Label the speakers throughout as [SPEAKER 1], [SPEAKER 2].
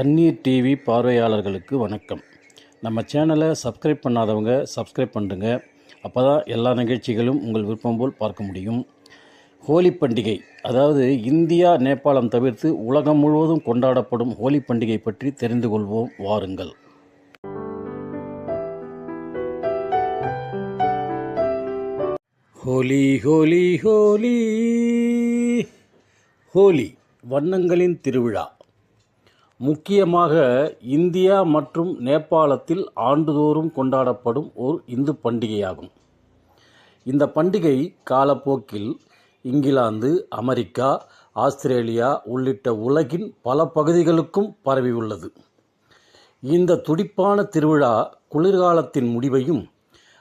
[SPEAKER 1] தண்ணீர் டிவி பார்வையாளர்களுக்கு வணக்கம். நம்ம சேனலை சப்ஸ்கிரைப் பண்ணாதவங்க சப்ஸ்கிரைப் பண்ணுங்க. அப்போ தான் எல்லா நிகழ்ச்சிகளும் உங்கள் விருப்பம் போல் பார்க்க முடியும். ஹோலி பண்டிகை அதாவது இந்தியா நேபாளம் தவிர்த்து உலகம் முழுவதும் கொண்டாடப்படும் ஹோலி பண்டிகை பற்றி தெரிந்து கொள்வோம். வாருங்கள். ஹோலி ஹோலி ஹோலி. ஹோலி வண்ணங்களின் திருவிழா. முக்கியமாக இந்தியா மற்றும் நேபாளத்தில் ஆண்டுதோறும் கொண்டாடப்படும் ஒரு இந்து பண்டிகையாகும். இந்த பண்டிகை காலப்போக்கில் இங்கிலாந்து அமெரிக்கா ஆஸ்திரேலியா உள்ளிட்ட உலகின் பல பகுதிகளுக்கும் பரவியுள்ளது. இந்த துடிப்பான திருவிழா குளிர்காலத்தின் முடிவையும்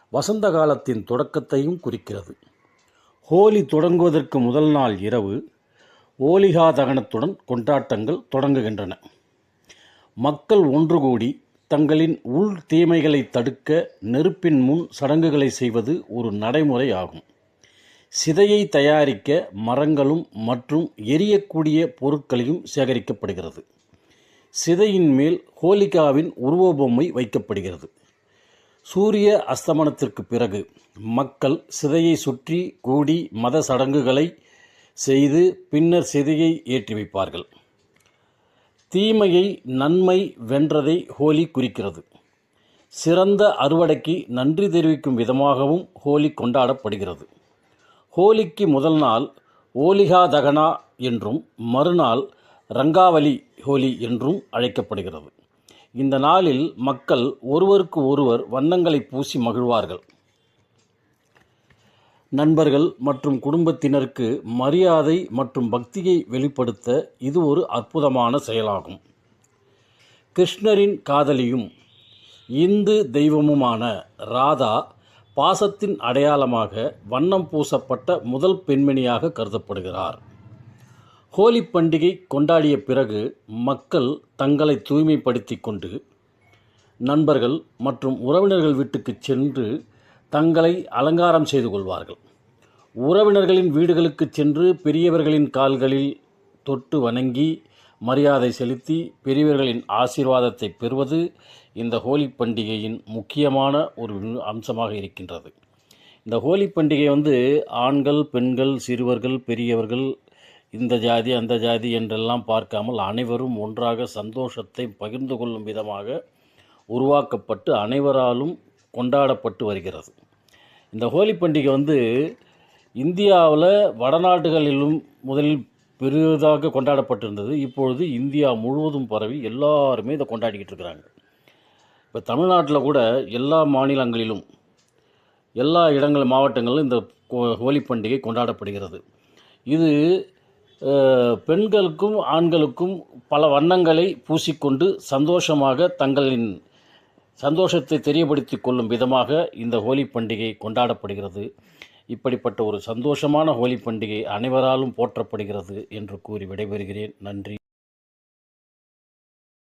[SPEAKER 1] வசந்த காலத்தின் தொடக்கத்தையும் குறிக்கிறது. ஹோலி தொடங்குவதற்கு முதல் நாள் இரவு ஓலிகா தகனத்துடன் கொண்டாட்டங்கள் தொடங்குகின்றன. மக்கள் ஒன்று கூடி தங்களின் உள் தீமைகளை தடுக்க நெருப்பின் முன் சடங்குகளை செய்வது ஒரு நடைமுறை ஆகும். சிதையை தயாரிக்க மரங்களும் மற்றும் எரியக்கூடிய பொருட்களையும் சேகரிக்கப்படுகிறது. சிதையின் மேல் ஹோலிகாவின் உருவபொம்மை வைக்கப்படுகிறது. சூரிய அஸ்தமனத்திற்கு பிறகு மக்கள் சிதையை சுற்றி கூடி மத சடங்குகளை செய்து பின்னர் சிதையை ஏற்றி வைப்பார்கள். தீமையை நன்மை வென்றதை ஹோலி குறிக்கிறது. சிறந்த அறுவடைக்கு நன்றி தெரிவிக்கும் விதமாகவும் ஹோலி கொண்டாடப்படுகிறது. ஹோலிக்கு முதல் நாள் ஓலிகா தகனா என்றும் மறுநாள் ரங்காவலி ஹோலி என்றும் அழைக்கப்படுகிறது. இந்த நாளில் மக்கள் ஒருவருக்கு ஒருவர் வண்ணங்களை பூசி மகிழ்வார்கள். நண்பர்கள் மற்றும் குடும்பத்தினருக்கு மரியாதை மற்றும் பக்தியை வெளிப்படுத்த இது ஒரு அற்புதமான செயலாகும். கிருஷ்ணரின் காதலியும் இந்து தெய்வமுமான ராதா பாசத்தின் அடையாளமாக வண்ணம் பூசப்பட்ட முதல் பெண்மணியாக கருதப்படுகிறார். ஹோலி பண்டிகை கொண்டாடிய பிறகு மக்கள் தங்களை தூய்மைப்படுத்தி கொண்டு நண்பர்கள் மற்றும் உறவினர்கள் வீட்டுக்கு சென்று தங்களை அலங்காரம் செய்து கொள்வார்கள். உறவினர்களின் வீடுகளுக்கு சென்று பெரியவர்களின் கால்களில் தொட்டு வணங்கி மரியாதை செலுத்தி பெரியவர்களின் ஆசீர்வாதத்தை பெறுவது இந்த ஹோலி பண்டிகையின் முக்கியமான ஒரு அம்சமாக இருக்கின்றது. இந்த ஹோலி பண்டிகை வந்து ஆண்கள் பெண்கள் சிறுவர்கள் பெரியவர்கள் இந்த ஜாதி அந்த ஜாதி என்றெல்லாம் பார்க்காமல் அனைவரும் ஒன்றாக சந்தோஷத்தை பகிர்ந்து கொள்ளும் விதமாக உருவாக்கப்பட்டு அனைவராலும் கொண்டாடப்பட்டு வருகிறது. இந்த ஹோலி பண்டிகை வந்து இந்தியாவில் வடநாடுகளிலும் முதலில் பெரிதாக கொண்டாடப்பட்டிருந்தது. இப்பொழுது இந்தியா முழுவதும் பரவி எல்லாருமே இதை கொண்டாடிக்கிட்டு இருக்கிறாங்க. இப்போ தமிழ்நாட்டில் கூட எல்லா மாநிலங்களிலும் எல்லா இடங்கள் மாவட்டங்களிலும் இந்த கோ- ஹோலி பண்டிகை கொண்டாடப்படுகிறது. இது பெண்களுக்கும் ஆண்களுக்கும் பல வண்ணங்களை பூசிக்கொண்டு சந்தோஷமாக தங்களின் சந்தோஷத்தை தெரியப்படுத்தி கொள்ளும் விதமாக இந்த ஹோலி பண்டிகை கொண்டாடப்படுகிறது. இப்படிப்பட்ட ஒரு சந்தோஷமான ஹோலி பண்டிகை அனைவராலும் போற்றப்படுகிறது என்று கூறி விடைபெறுகிறேன். நன்றி.